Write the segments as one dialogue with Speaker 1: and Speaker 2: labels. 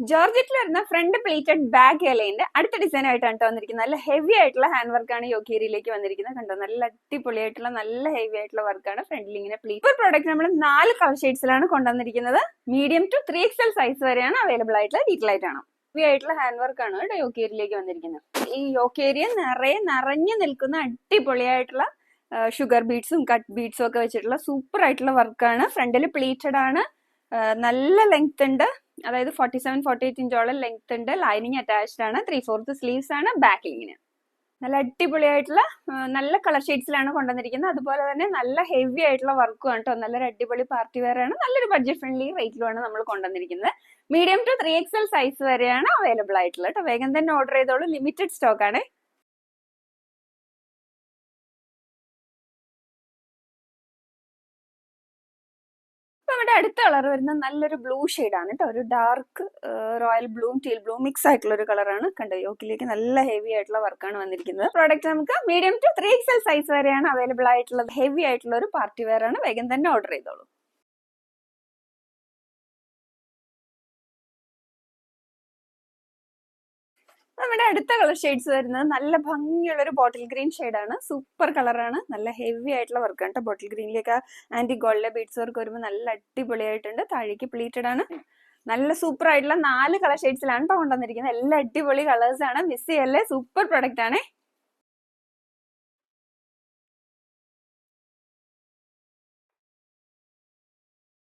Speaker 1: ജോർജറ്റിൽ വരുന്ന front plated bag ഇലയിന്റെ അടുത്ത design ആയിട്ടാണ് കേട്ടോ വന്നിരിക്കുന്നത്. നല്ല ഹെവി ആയിട്ടുള്ള ഹാൻഡ് വർക്കാണ് യോക്കേരിയിലേക്ക് വന്നിരിക്കുന്നത് കണ്ടോ? നല്ല അടിപൊളി ആയിട്ടുള്ള നല്ല ഹെവി ആയിട്ടുള്ള വർക്കാണ് ഫ്രണ്ടിൽ ഇങ്ങനെ പ്ലീറ്റ് പ്രോഡക്റ്റ് നമ്മൾ നാല് കളർ ഷെയ്ഡ്സിലാണ് കൊണ്ടുവന്നിരിക്കുന്നത്. Medium to three XL size വരെയാണ് അവൈലബിൾ ആയിട്ടുള്ള ഡീറ്റെയിൽ ആയിട്ടാണ്. ഹെവി ആയിട്ടുള്ള ഹാൻഡ് വർക്കാണ് കേട്ടോ യോക്കേരിയിലേക്ക് വന്നിരിക്കുന്നത്. ഈ യോക്കേരിയ നിറയെ നിറഞ്ഞു നിൽക്കുന്ന അടിപൊളിയായിട്ടുള്ള ഷുഗർ ബീഡ്സും കട്ട് ബീഡ്സും ഒക്കെ വെച്ചിട്ടുള്ള സൂപ്പർ ആയിട്ടുള്ള വർക്കാണ് ഫ്രണ്ടിൽ പ്ലീറ്റഡ് ആണ്. നല്ല ലെങ്ത് ഉണ്ട്. അതായത് ഫോർട്ടി സെവൻ ഫോർട്ടി എയ്റ്റ് ഇഞ്ചോളം ലെങ്ത് ഉണ്ട്. ലൈനിങ് അറ്റാച്ച്ഡ് ആണ്. ത്രീ ഫോർത്ത് സ്ലീവ്സ് ആണ് ബാക്കിങ്ങിന് നല്ല അടിപൊളിയായിട്ടുള്ള നല്ല കളർ ഷെയ്ഡ്സിലാണ് കൊണ്ടുവന്നിരിക്കുന്നത്. അതുപോലെ തന്നെ നല്ല ഹെവി ആയിട്ടുള്ള വർക്കും കേട്ടോ നല്ലൊരു അടിപൊളി പാർട്ടി വെയർ ആണ്. നല്ലൊരു ബഡ്ജറ്റ് ഫ്രണ്ട്ലി റേറ്റിലുമാണ് നമ്മൾ കൊണ്ടുവന്നിരിക്കുന്നത്. Medium to three XL size വരെയാണ് അവൈലബിൾ ആയിട്ടുള്ളത് കേട്ടോ വേഗം തന്നെ ഓർഡർ ചെയ്തോളൂ. ലിമിറ്റഡ് സ്റ്റോക്ക് ആണ്. നമ്മുടെ അടുത്ത കളർ വരുന്ന നല്ലൊരു ബ്ലൂ ആണ് കേട്ടോ. ഒരു dark royal Bloom teal blue mix ആയിട്ടുള്ള ഒരു കളറാണ്. കണ്ടോ യോക്കിലേക്ക് നല്ല ഹെവി ആയിട്ടുള്ള വർക്കാണ് വന്നിരിക്കുന്നത്. പ്രോഡക്റ്റ് നമുക്ക് medium to three XL size വരെയാണ് അവൈലബിൾ ആയിട്ടുള്ളത്. ഹെവി ആയിട്ടുള്ള ഒരു പാർട്ടി വെയർ ആണ്. വേഗം തന്നെ ഓർഡർ ചെയ്തോളൂ. നമ്മുടെ അടുത്ത കളർ ഷെയ്ഡ്സ് വരുന്നത് നല്ല ഭംഗിയുള്ള ഒരു ബോട്ടിൽ ഗ്രീൻ ആണ്. സൂപ്പർ കളറാണ് നല്ല ഹെവി ആയിട്ടുള്ള വർക്കാണ് കേട്ടോ ബോട്ടിൽ ഗ്രീനിലേക്ക് ആന്റി ഗോൾഡിലെ ബീഡ്സ് വർക്ക് വരുമ്പോൾ നല്ല അടിപൊളിയായിട്ടുണ്ട്. താഴേക്ക് പ്ലീറ്റഡ് ആണ്. നല്ല സൂപ്പർ ആയിട്ടുള്ള നാല് കളർ ഷെയ്ഡ്സിലാണ് കേട്ടോ കൊണ്ടുവന്നിരിക്കുന്നത്. എല്ലാ അടിപൊളി കളേഴ്സാണ് മിസ് ചെയ്യല്ലേ? സൂപ്പർ പ്രൊഡക്റ്റ് ആണ്.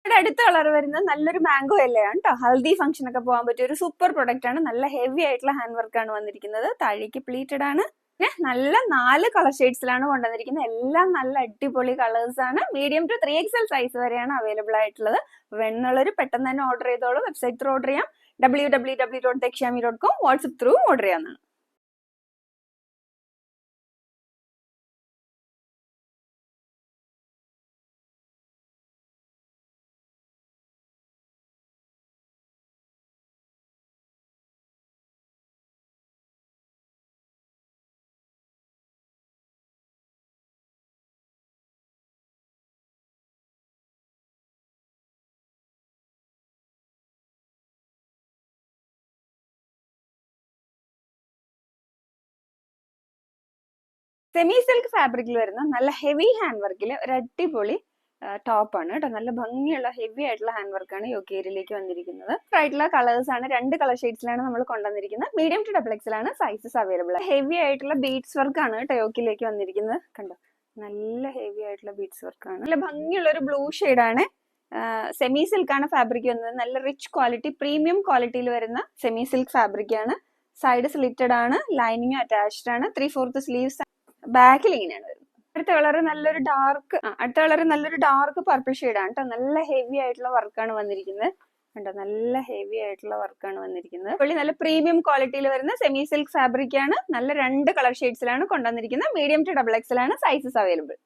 Speaker 1: ഇവിടെ അടുത്ത കളർ വരുന്നത് നല്ലൊരു മാംഗോ എല്ലയാണ് കേട്ടോ ഹൽദി ഫംഗ്ഷൻ ഒക്കെ പോകാൻ പറ്റിയ ഒരു സൂപ്പർ പ്രൊഡക്റ്റ് ആണ്. നല്ല ഹെവി ആയിട്ടുള്ള ഹാൻഡ് വർക്ക് ആണ് വന്നിരിക്കുന്നത്. താഴേക്ക് പ്ലീറ്റഡ് ആണ്. നല്ല നാല് കളർ ഷെയ്ഡ്സിലാണ് കൊണ്ടുവന്നിരിക്കുന്നത്. എല്ലാം നല്ല അടിപൊളി കളേഴ്സ് ആണ്. Medium to three XL size വരെയാണ് അവൈലബിൾ ആയിട്ടുള്ളത്. വേണമെന്നുള്ളൊരു പെട്ടെന്ന് തന്നെ ഓർഡർ ചെയ്തോളൂ. വെബ്സൈറ്റ് ത്രൂ ഓർഡർ ചെയ്യാം. W W W dot Dakshyami dot com WhatsApp through order ചെയ്യാവുന്നതാണ്. സെമി സിൽക്ക് ഫാബ്രിക്കിൽ വരുന്ന നല്ല ഹെവി ഹാൻഡ് വർക്കിൽ ഒരു അടിപൊളി ടോപ്പാണ് കേട്ടോ. നല്ല ഭംഗിയുള്ള ഹെവി ആയിട്ടുള്ള ഹാൻഡ് വർക്കാണ് യോക്കേരിയിലേക്ക് വന്നിരിക്കുന്നത്. ആയിട്ടുള്ള കളേഴ്സ് ആണ്. രണ്ട് കളർ ഷെയ്ഡ്സിലാണ് നമ്മൾ കൊണ്ടുവന്നിരിക്കുന്നത്. മീഡിയം ടു ഡബിൾ എക്സിലാണ് സൈസസ് അവൈലബിൾ ഹെവി ആയിട്ടുള്ള ബീഡ്സ് വർക്കാണ് കേട്ടോ യോക്കിലേക്ക് വന്നിരിക്കുന്നത്. കണ്ടോ? നല്ല ഹെവി ആയിട്ടുള്ള ബീഡ്സ് വർക്കാണ് നല്ല ഭംഗിയുള്ള ഒരു ബ്ലൂ ആണ്. സെമി സിൽക്ക് ആണ് ഫാബ്രിക് വന്നത്. നല്ല റിച്ച് ക്വാളിറ്റി പ്രീമിയം ക്വാളിറ്റിയിൽ വരുന്ന സെമി സിൽക്ക് ഫാബ്രിക് ആണ്. സൈഡ് സ്ലിറ്റഡ് ആണ്. ലൈനിങ് അറ്റാച്ച്ഡ് ആണ്. ത്രീ ഫോർത്ത് സ്ലീവ്സ് ബാക്കിൽ ഇങ്ങനെയാണ് വരുന്നത്. അടുത്ത കളർ നല്ലൊരു ഡാർക്ക് അടുത്ത കളർ നല്ലൊരു ഡാർക്ക് പർപ്പിൾ ആണ് കേട്ടോ നല്ല ഹെവി ആയിട്ടുള്ള വർക്കാണ് വന്നിരിക്കുന്നത്. കണ്ടോ? നല്ല ഹെവി ആയിട്ടുള്ള വർക്കാണ് വന്നിരിക്കുന്നത്. പുള്ളി നല്ല പ്രീമിയം ക്വാളിറ്റിയിൽ വരുന്ന സെമി സിൽക്ക് ഫാബ്രിക് ആണ്. നല്ല രണ്ട് കളർ ഷെയ്ഡ്സിലാണ് കൊണ്ടുവന്നിരിക്കുന്നത്. മീഡിയം ടു ഡബിൾ എക്സിലാണ് സൈസസ് അവൈലബിൾ